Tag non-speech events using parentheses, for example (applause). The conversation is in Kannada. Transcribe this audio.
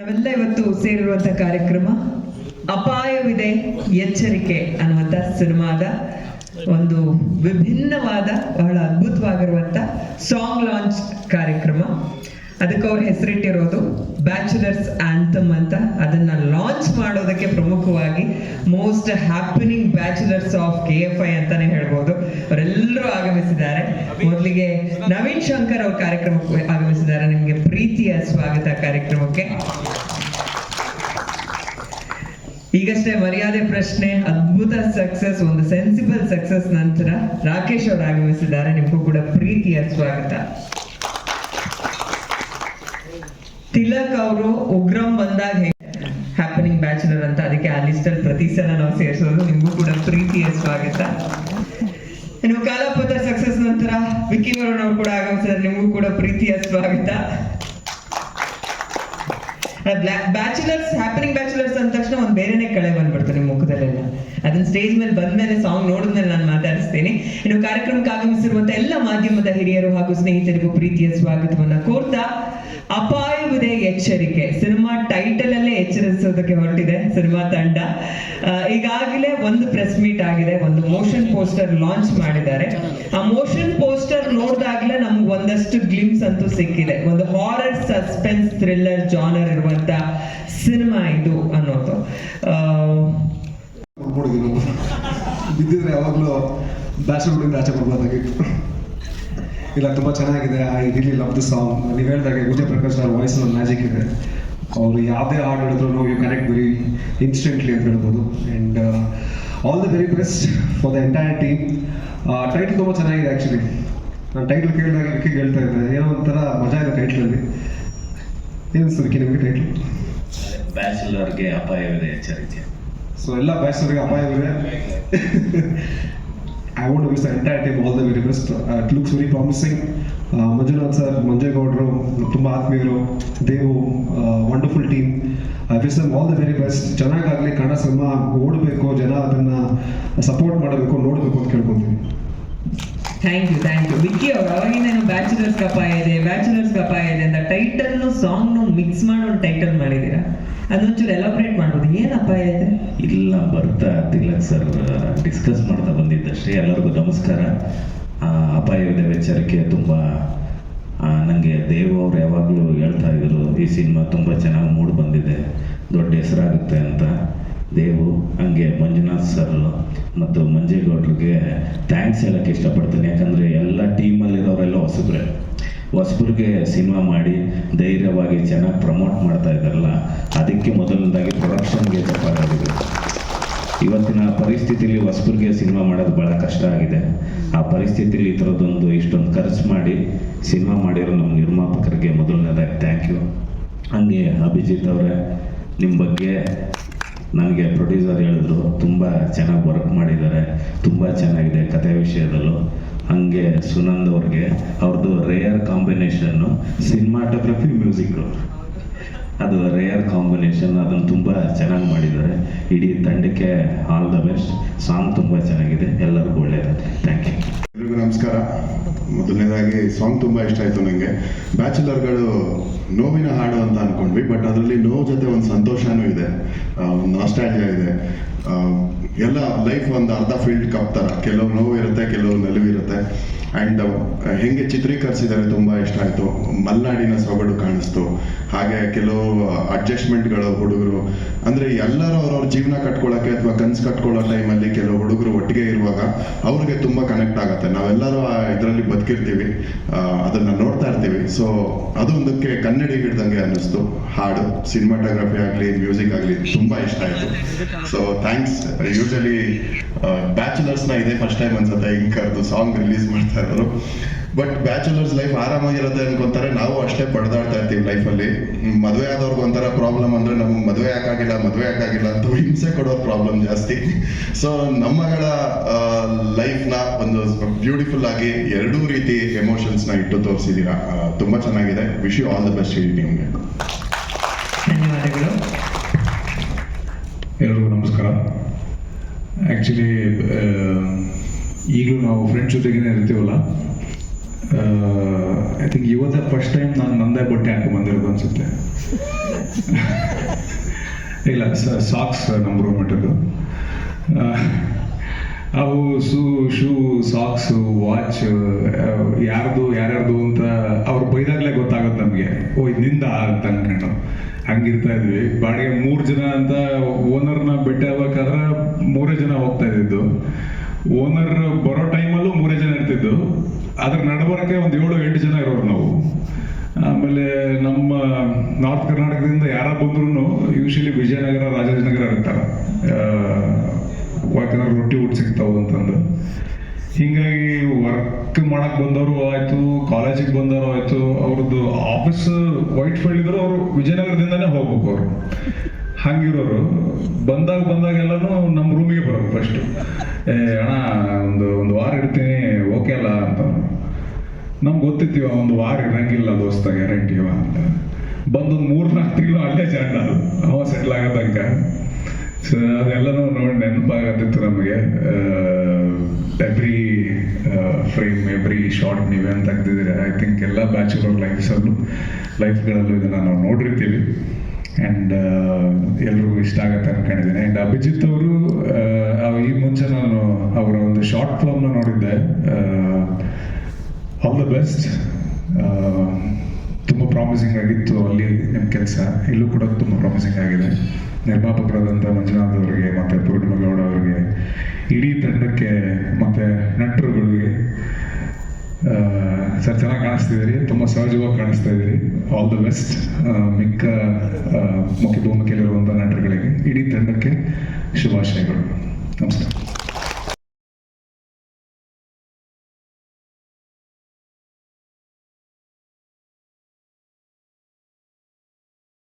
ನಾವೆಲ್ಲ ಇವತ್ತು ಸೇರಿರುವಂತ ಕಾರ್ಯಕ್ರಮ ಅಪಾಯವಿದೆ, ಎಚ್ಚರಿಕೆ ಅನ್ನುವಂತ ಸಿನಿಮಾದ ಒಂದು ವಿಭಿನ್ನವಾದ, ಬಹಳ ಅದ್ಭುತವಾಗಿರುವಂತ ಸಾಂಗ್ ಲಾಂಚ್ ಕಾರ್ಯಕ್ರಮ. ಅದಕ್ಕೆ ಅವ್ರ ಹೆಸರಿಟ್ಟಿರೋದು ಬ್ಯಾಚುಲರ್ಸ್ ಆಂಥಮ್ ಅಂತ. ಅದನ್ನ ಲಾಂಚ್ ಮಾಡೋದಕ್ಕೆ ಪ್ರಮುಖವಾಗಿ most happening bachelors of K F I ಅಂತಾನೆ ಹೇಳ್ಬೋದು. ಅವರೆಲ್ಲರೂ ಆಗಮಿಸಿದ್ದಾರೆ. ಮೊದಲಿಗೆ ನವೀನ್ ಶಂಕರ್ ಅವ್ರ ಕಾರ್ಯಕ್ರಮಕ್ಕೆ ಆಗಮಿಸಿದ್ದಾರೆ. ನಿಮಗೆ ಪ್ರೀತಿಯ ಸ್ವಾಗತ ಕಾರ್ಯಕ್ರಮಕ್ಕೆ. ಈಗಷ್ಟೇ ಮರ್ಯಾದೆ ಪ್ರಶ್ನೆ ಅದ್ಭುತ ಸಕ್ಸಸ್ ಒಂದು ಸೆನ್ಸಿಬಲ್ ಸಕ್ಸಸ್ ನಂತರ ರಾಕೇಶ್ ಅವರು ಆಗಮಿಸಿದ್ದಾರೆ. ನಿಮಗೂ ಕೂಡ ಪ್ರೀತಿಯ ಸ್ವಾಗತ. ತಿಲಕ್ ಅವರು ಉಗ್ರಂ ಬಂದಾಗ ಬ್ಯಾಚುಲರ್ ಅಂತ ಅದಕ್ಕೆ ಆ ಲಿಸ್ಟಲ್ಲಿ ಪ್ರತಿ ಸಲ ನಾವು ಸೇರಿಸೋದು. ನಿಮಗೂ ಕೂಡ ಪ್ರೀತಿಯ ಸ್ವಾಗತ. ಇನ್ನು ಕಾಲಪದ ಸಕ್ಸಸ್ ನಂತರ ವಿಕ್ಕಿ ವರುಣ್ ಅವರು ಕೂಡ ಆಗಮಿಸಿದ್ರೆ ನಿಮಗೂ ಕೂಡ ಪ್ರೀತಿಯ ಸ್ವಾಗತ. ಬ್ಯಾಚುಲರ್ಸ್ ಹ್ಯಾಪನಿಂಗ್ ಬ್ಯಾಚುಲರ್ಸ್ ಅಂದ ತಕ್ಷಣ ಒಂದು ಬೇರೆನೆ ಕಳೆ ಬಂದ್ಬಿಡ್ತಾರೆ ನಿಮ್ಮ ಮುಖದಲ್ಲೆಲ್ಲ. ಅದನ್ನ ಸ್ಟೇಜ್ ಮೇಲೆ ಬಂದ್ಮೇಲೆ ಸಾಂಗ್ ನೋಡಿದ್ಮೇಲೆ ನಾನು ಮಾತಾಡಿಸ್ತೇನೆ. ಇನ್ನು ಕಾರ್ಯಕ್ರಮಕ್ಕೆ ಆಗಮಿಸಿರುವಂತ ಎಲ್ಲ ಮಾಧ್ಯಮದ ಹಿರಿಯರು ಹಾಗೂ ಸ್ನೇಹಿತರಿಗೂ ಪ್ರೀತಿಯ ಸ್ವಾಗತವನ್ನ ಕೋರ್ತಾ ಅಪಾಯವಿದೆ ಎಚ್ಚರಿಕೆ. ಸಿನಿಮಾ ಟೈಟಲ್ ಅಲ್ಲೇ ಎಚ್ಚರಿಸೋದಕ್ಕೆ ಹೊರಟಿದೆ, ಸಿನಿಮಾ ತಂಡ. ಈಗಾಗಲೇ ಒಂದು ಪ್ರೆಸ್ ಮೀಟ್ ಆಗಿದೆ, ಒಂದು ಮೋಷನ್ ಪೋಸ್ಟರ್ ಲಾಂಚ್ ಮಾಡಿದ್ದಾರೆ. ಆ ಮೋಷನ್ ಪೋಸ್ಟರ್ ನೋಡಿದಾಗ್ಲೇ ನಮ್ಗೆ ಒಂದಷ್ಟು ಗ್ಲಿಮ್ಸ್ ಅಂತೂ ಸಿಕ್ಕಿದೆ. ಒಂದು ಹಾರರ್ ಸಸ್ಪೆನ್ಸ್ ಥ್ರಿಲ್ಲರ್ ಜಾನರ್ ಇರುವಂತ ಸಿನಿಮಾ ಇದು ಅನ್ನೋದು. ನೋಡಿದ್ರು ಬಿದ್ದಿದ್ರೆ ಯಾವಾಗಲೂ ಬ್ಯಾಚುಲರ್ ಹುಡುಗಿಂದ ಆಚೆ ಬರ್ಬೋದಾಗಿತ್ತು ಇಲ್ಲ, ತುಂಬಾ ಚೆನ್ನಾಗಿದೆ. I really love the song ನೀವು ಹೇಳಿದಾಗೆ ವಿಜಯ್ ಪ್ರಕಾಶ್ ಅವ್ರ ವಾಯ್ಸ್ ಒಂದು ಮ್ಯಾಜಿಕ್ ಇದೆ. ಅವರು ಯಾವುದೇ ಹಾಡು ಹೇಳಿದ್ರು ಯು ಕನೆಕ್ಟ್ ವೆರಿ ಇನ್ಸ್ಟೆಂಟ್ಲಿ ಅಂತ ಹೇಳ್ಬೋದು. And all the very best for the entire team title ತುಂಬಾ ಚೆನ್ನಾಗಿದೆ ಆ್ಯಕ್ಚುಲಿ ನಾನು ಟೈಟಲ್ ಕೇಳಿದಾಗ ವಿಕ್ಕಿ ಹೇಳ್ತಾ ಇದ್ದೆ. ಏನೋ ಒಂಥರ ಮಜಾ ಇದೆ ಟೈಟ್ಲಲ್ಲಿ ಏನು ವಿಕ್ಕಿ, ನಿಮಗೆ ಟೈಟ್ಲ್ ಬ್ಯಾಚುಲರ್ಗೆ ಅಪಾಯವಿದೆ ಎಚ್ಚರಿಕೆ. ಸೊ ಎಲ್ಲ ಬ್ಯಾಚುಲರ್ಗೆ ಅಪಾಯವಿದೆ I want wish entire team all the very best it looks very promising Manjunath sir ಮಂಜೇಗೌಡರು ತುಂಬ ಆತ್ಮೀಯರು, Devu wonderful team I wish them all the very best ಚೆನ್ನಾಗಾಗಲಿ Kannada cinema ಓಡಬೇಕು, ಜನ ಅದನ್ನು ಸಪೋರ್ಟ್ ಮಾಡಬೇಕು, ನೋಡಬೇಕು ಅಂತ ಕೇಳ್ಕೊತೀನಿ. Thank you thank you Vicky ಅವ್ರು ಅವಾಗಿಂದ ಬ್ಯಾಚುಲರ್ಸ್ ಅಪಾಯ ಇದೆ ಬ್ಯಾಚುಲರ್ಸ್ ಅಪಾಯ ಇದೆ ಅಂತ ಟೈಟಲ್ ಸಾಂಗ್ ಮಿಕ್ಸ್ ಮಾಡಿ ಒಂದು ಟೈಟಲ್ ಮಾಡಿದ್ದೀರಾ? ಅದೊಂಚೂರು ಎಲಾಬ್ರೇಟ್ ಮಾಡ್ಬೋದು. ಏನು ಅಪಾಯ ಇದೆ ಇಲ್ಲ ಬರ್ತಾ ಇರ್ತಿಲ್ಲ ಸರ್ ಡಿಸ್ಕಸ್ ಮಾಡ್ತಾ ಬಂದಿದ್ದಷ್ಟೇ. ಎಲ್ಲರಿಗೂ ನಮಸ್ಕಾರ. ಅಪಾಯವಿದೆ ಎಚ್ಚರಿಕೆ ತುಂಬ ನನಗೆ ದೇವ್ ಅವ್ರು ಯಾವಾಗಲೂ ಹೇಳ್ತಾ ಇದ್ರು, ಈ ಸಿನಿಮಾ ತುಂಬ ಚೆನ್ನಾಗಿ ಮೂಡ್ ಬಂದಿದೆ, ದೊಡ್ಡ ಹೆಸರಾಗುತ್ತೆ ಅಂತ. ದೇವು, ಹಂಗೆ ಮಂಜುನಾಥ್ ಸರ್ ಮತ್ತು ಮಂಜೇಗೌಡ್ರಿಗೆ ಥ್ಯಾಂಕ್ಸ್ ಹೇಳಕ್ಕೆ ಇಷ್ಟಪಡ್ತೀನಿ. ಯಾಕಂದರೆ ಎಲ್ಲ ಟೀಮಲ್ಲಿರೋರೆಲ್ಲ ಹೊಸಬ್ರೆ. ಹೊಸಬ್ರಿಗೆ ಸಿನಿಮಾ ಮಾಡಿ ಧೈರ್ಯವಾಗಿ ಚೆನ್ನಾಗಿ ಪ್ರಮೋಟ್ ಮಾಡ್ತಾ ಇದ್ದಾರಲ್ಲ, ಅದಕ್ಕೆ ಮೊದಲನೇದಾಗಿ ಪ್ರೊಡಕ್ಷನ್ಗೆ ತಪ್ಪಾಗಿದೆ ಇವತ್ತಿನ ಪರಿಸ್ಥಿತಿಲಿ ಹೊಸಬ್ರಿಗೆ ಸಿನಿಮಾ ಮಾಡೋದು ಭಾಳ ಕಷ್ಟ ಆಗಿದೆ. ಆ ಪರಿಸ್ಥಿತಿಲಿ ಈ ಥರದ್ದೊಂದು ಇಷ್ಟೊಂದು ಖರ್ಚು ಮಾಡಿ ಸಿನಿಮಾ ಮಾಡಿರೋ ನಮ್ಮ ನಿರ್ಮಾಪಕರಿಗೆ ಮೊದಲನೇದಾಗಿ ಥ್ಯಾಂಕ್ ಯು ಹಂಗೆ ಅಭಿಜಿತ್ ಅವರೇ, ನಿಮ್ಮ ಬಗ್ಗೆ ನನಗೆ ಪ್ರೊಡ್ಯೂಸರ್ ಹೇಳಿದ್ರು, ತುಂಬ ಚೆನ್ನಾಗಿ ವರ್ಕ್ ಮಾಡಿದ್ದಾರೆ, ತುಂಬ ಚೆನ್ನಾಗಿದೆ ಕಥೆ ವಿಷಯದಲ್ಲೂ. ಹಾಗೆ ಸುನಂದ್ ಅವ್ರಿಗೆ ಅವ್ರದ್ದು ರೇಯರ್ ಕಾಂಬಿನೇಷನ್ನು ಸಿನಿಮಾಟೋಗ್ರಫಿ ಮ್ಯೂಸಿಕ್ಕು ಅದು ರೇಯರ್ ಕಾಂಬಿನೇಷನ್ ಅದನ್ನು ತುಂಬ ಚೆನ್ನಾಗಿ ಮಾಡಿದ್ದಾರೆ. ಇಡೀ ತಂಡಕ್ಕೆ ಆಲ್ ದ ಬೆಸ್ಟ್ ಸಾಂಗ್ ತುಂಬ ಚೆನ್ನಾಗಿದೆ. ಎಲ್ಲರಿಗೂ ಒಳ್ಳೆಯದು ಥ್ಯಾಂಕ್ ಯು ಎಲ್ರಿಗೂ ನಮಸ್ಕಾರ. ಮೊದಲನೇದಾಗಿ ಸಾಂಗ್ ತುಂಬ ಇಷ್ಟ ಆಯಿತು ನನಗೆ ಬ್ಯಾಚುಲರ್ಗಳು ನೋವಿನ ಹಾಡು ಅಂತ ಅನ್ಕೊಂಡ್ವಿ ಬಟ್ ಅದರಲ್ಲಿ ನೋವು ಜೊತೆ ಒಂದು ಸಂತೋಷನೂ ಇದೆ. ಒಂದು ನಾಸ್ಟಾಲ್ಜಿಯಾ ಇದೆ. ಎಲ್ಲ ಲೈಫ್ ಒಂದು ಅರ್ಧ ಫೀಲ್ಡ್ ಕಪ್ ಥರ ಕೆಲವು ಇರುತ್ತೆ ಕೆಲವು ನಲಿವು ಇರುತ್ತೆ ಆ್ಯಂಡ್ ಹೆಂಗೆ ಚಿತ್ರೀಕರಿಸಿದ್ದಾರೆ ತುಂಬಾ ಇಷ್ಟ ಆಯ್ತು. ಮಲ್ನಾಡಿನ ಸೊಗಡು ಕಾಣಿಸ್ತು. ಹಾಗೆ ಕೆಲವು ಅಡ್ಜಸ್ಟ್ಮೆಂಟ್ಗಳು ಹುಡುಗರು. ಅಂದ್ರೆ ಎಲ್ಲರೂ ಅವ್ರವ್ರ ಜೀವನ ಕಟ್ಕೊಳ್ಳೋಕ್ಕೆ ಅಥವಾ ಕನ್ಸು ಕಟ್ಕೊಳ್ಳೋ ಟೈಮಲ್ಲಿ ಕೆಲವು ಹುಡುಗರು ಒಟ್ಟಿಗೆ ಇರುವಾಗ ಅವ್ರಿಗೆ ತುಂಬಾ ಕನೆಕ್ಟ್ ಆಗುತ್ತೆ. ನಾವೆಲ್ಲರೂ ಇದರಲ್ಲಿ ಬದುಕಿರ್ತೀವಿ. ಅದನ್ನ ನೋಡ್ತಾ ಇರ್ತೀವಿ. ಸೊ ಅದು ಒಂದಕ್ಕೆ ಕನ್ನಡಿ ಹಿಡ್ದಂಗೆ ಅನ್ನಿಸ್ತು. ಹಾಡು ಸಿನಿಮಾಟೋಗ್ರಫಿ ಆಗಲಿ ಮ್ಯೂಸಿಕ್ ಆಗಲಿ, ತುಂಬಾ ಇಷ್ಟ ಆಯ್ತು. So thanks. ಯೂಶಲಿ ಬ್ಯಾಚುಲರ್ಸ್ನ ಇದೇ ಫಸ್ಟ್ ಟೈಮ್ ಅನ್ಸುತ್ತೆ, ಹಿಂಗೆ ಕರೆದು ಸಾಂಗ್ ರಿಲೀಸ್ ಮಾಡ್ತಾ ಇದ್ರು ಬಟ್ ಬ್ಯಾಚುಲರ್ಸ್ ಲೈಫ್ ಆರಾಮಾಗಿರುತ್ತೆ ಅನ್ಕೊಂತಾರೆ. ನಾವು ಅಷ್ಟೇ ಪಡೆದಾಡ್ತಾ ಇರ್ತೀವಿ ಲೈಫಲ್ಲಿ ಮದುವೆ ಆದವ್ರಿಗೆ ಒಂಥರ ಪ್ರಾಬ್ಲಮ್ ಅಂದ್ರೆ ನಮ್ಗೆ ಮದುವೆ ಯಾಕಾಗಿಲ್ಲ ಮದುವೆ ಯಾಕಾಗಿಲ್ಲ ಅಂತ ಹಿಂಸೆ ಕೊಡೋ ಪ್ರಾಬ್ಲಮ್ ಜಾಸ್ತಿ. ಸೊ ನಮ್ಮಗಳ ಲೈಫ್ನ ಒಂದು ಬ್ಯೂಟಿಫುಲ್ ಆಗಿ ಎರಡೂ ರೀತಿ ಎಮೋಷನ್ಸ್ನ ಇಟ್ಟು ತೋರಿಸಿದ್ದೀರಾ ತುಂಬ ಚೆನ್ನಾಗಿದೆ. Wish you all the best ಹೇಳಿ ನಿಮಗೆ ನಮಸ್ಕಾರ. ಆ್ಯಕ್ಚುಲಿ ಈಗಲೂ ನಾವು ಫ್ರೆಂಡ್ಸ್ ಜೊತೆಗೇನೆ ಇರ್ತೀವಲ್ಲ ಐ ಥಿಂಕ್ ಇವತ್ತೇ ಫಸ್ಟ್ ಟೈಮ್ ನಾನು ನಂದೇ ಬಟ್ಟೆ ಹಾಕಿ ಬಂದಿರೋದು ಅನ್ಸುತ್ತೆ. (laughs) ಇಲ್ಲ ಸಾಕ್ಸ್ ನಮ್ಮ ಇಟ್ಟದ್ದು ಅವು ಶೂ ಶೂ ಸಾಕ್ಸು ವಾಚ್ ಯಾರ್ದು, ಯಾರ್ಯಾರ್ದು ಅಂತ ಅವ್ರು ಬೈದಾಗಲೇ ಗೊತ್ತಾಗುತ್ತೆ ನಮಗೆ. ಓ ನಿಂದ ಅಂತ ಅನ್ಕೊಂಡು. ಹಂಗಿರ್ತಾ ಇದ್ವಿ. ಬಾಡಿಗೆ ಮೂರು ಜನ ಅಂತ ಓನರ್ನ ಭೇಟಿ ಆಗ್ಬೇಕಾದ್ರೆ ಮೂರೇ ಜನ ಹೋಗ್ತಾ ಇದ್ದಿದ್ದು. ಓನರ್ ಬರೋ ಟೈಮಲ್ಲೂ ಮೂರೇ ಜನ ಇರ್ತಿದ್ದು. ಅದ್ರ ನಡಬರಕ್ಕೆ ಒಂದು ಏಳು, ಎಂಟು ಜನ ಇರೋರು ನಾವು. ಆಮೇಲೆ ನಮ್ಮ ನಾರ್ತ್ ಕರ್ನಾಟಕದಿಂದ ಯಾರ ಬಂದ್ರು ಯೂಶಲಿ ವಿಜಯನಗರ ರಾಜಾಜಿನಗರ ಇರ್ತಾರೆ ಯಾಕಂದ್ರೆ ರೊಟ್ಟಿ ಊಟ ಸಿಗ್ತಾವು ಅಂತಂದು. ಹಿಂಗಾಗಿ ವರ್ಕ್ ಮಾಡಕ್ ಬಂದವರು ಆಯ್ತು ಕಾಲೇಜಿಗೆ ಬಂದವರು ಆಯ್ತು, ಅವ್ರದ್ದು ಆಫೀಸ್ ವೈಟ್ ಫೀಲ್ಡ್ ಇದ್ರು ಅವರು ವಿಜಯನಗರದಿಂದನೇ ಹೋಗ್ಬೇಕು ಅವರು. ಹಂಗಿರೋರು. ಬಂದಾಗ ಬಂದಾಗೆಲ್ಲನೂ ನಮ್ಮ ರೂಮಿಗೆ ಬರೋದು ಫಸ್ಟ್ ಏ, ಅಣ್ಣ, ಒಂದು ಒಂದು ವಾರ ಇರ್ತೀನಿ ಓಕೆ ಅಲ್ಲ ಅಂತ ನಮ್ಗೆ ಗೊತ್ತಿತ್ತೀವ ಒಂದು ವಾರ ಇರಂಗಿಲ್ಲ ದೋಸ್ತ ಗ್ಯಾರಂಟಿವ ಅಂತ. ಬಂದೊಂದು ಮೂರು ನಾಲ್ಕು ತಿಂಗಳು ಅಲ್ಲೇ ಅದು. ಅವ ಸೆಟ್ಲ್ ಆಗೋ ತನಕ. ಸೊ ಅದೆಲ್ಲನೂ ನೋಡಿ ನೆನಪಾಗತ್ತಿತ್ತು ನಮಗೆ. ಎವ್ರಿ ಫ್ರೇಮ್ ಎವ್ರಿ ಶಾರ್ಟ್ ಅಂತ ಹಾಕ್ತಿದ್ದೀರಿ ಐ ಥಿಂಕ್ ಎಲ್ಲ ಬ್ಯಾಚುಲರ್ ಲೈಫ್ಸಲ್ಲೂ ಲೈಫ್ಗಳಲ್ಲೂ ಇದನ್ನು ನಾವು ನೋಡಿರ್ತೀವಿ. ಆ್ಯಂಡ್ ಎಲ್ರಿಗೂ ಇಷ್ಟ ಆಗತ್ತೆ ಅನ್ಕೊಂಡಿದ್ದೀನಿ. ಆ್ಯಂಡ್ ಅಭಿಜಿತ್ ಅವರು ಈ ಮುಂಚೆ ನಾನು ಅವರ ಒಂದು ಶಾರ್ಟ್ ಫಿಲಮ್ನ ನೋಡಿದ್ದೆ. ಆಲ್ ದ ಬೆಸ್ಟ್ ತುಂಬ ಪ್ರಾಮಿಸಿಂಗ್ ಆಗಿತ್ತು ಅಲ್ಲಿ ನಿಮ್ಮ ಕೆಲಸ. ಇಲ್ಲೂ ಕೂಡ ತುಂಬ ಪ್ರಾಮಿಸಿಂಗ್ ಆಗಿದೆ. ನಿರ್ಮಾಪಕರಾದಂಥ ಮಂಜುನಾಥ್ ಅವರಿಗೆ ಮತ್ತು ಪೂರ್ಣಿಮಗೌಡ ಇಡೀ ತಂಡಕ್ಕೆ ಮತ್ತು ನಟರುಗಳಿಗೆ ಸರ್, ಚೆನ್ನಾಗಿ ಕಾಣಿಸ್ತಿದ್ದೀರಿ, ತುಂಬ ಸಹಜವಾಗಿ ಕಾಣಿಸ್ತಾ ಇದ್ದೀರಿ ಆಲ್ ದ ಬೆಸ್ಟ್ ಮಿಕ್ಕ ಮುಖ್ಯ ಭೂಮಿಕೆಯಲ್ಲಿರುವಂಥ ನಟರುಗಳಿಗೆ, ಇಡೀ ತಂಡಕ್ಕೆ ಶುಭಾಶಯಗಳು.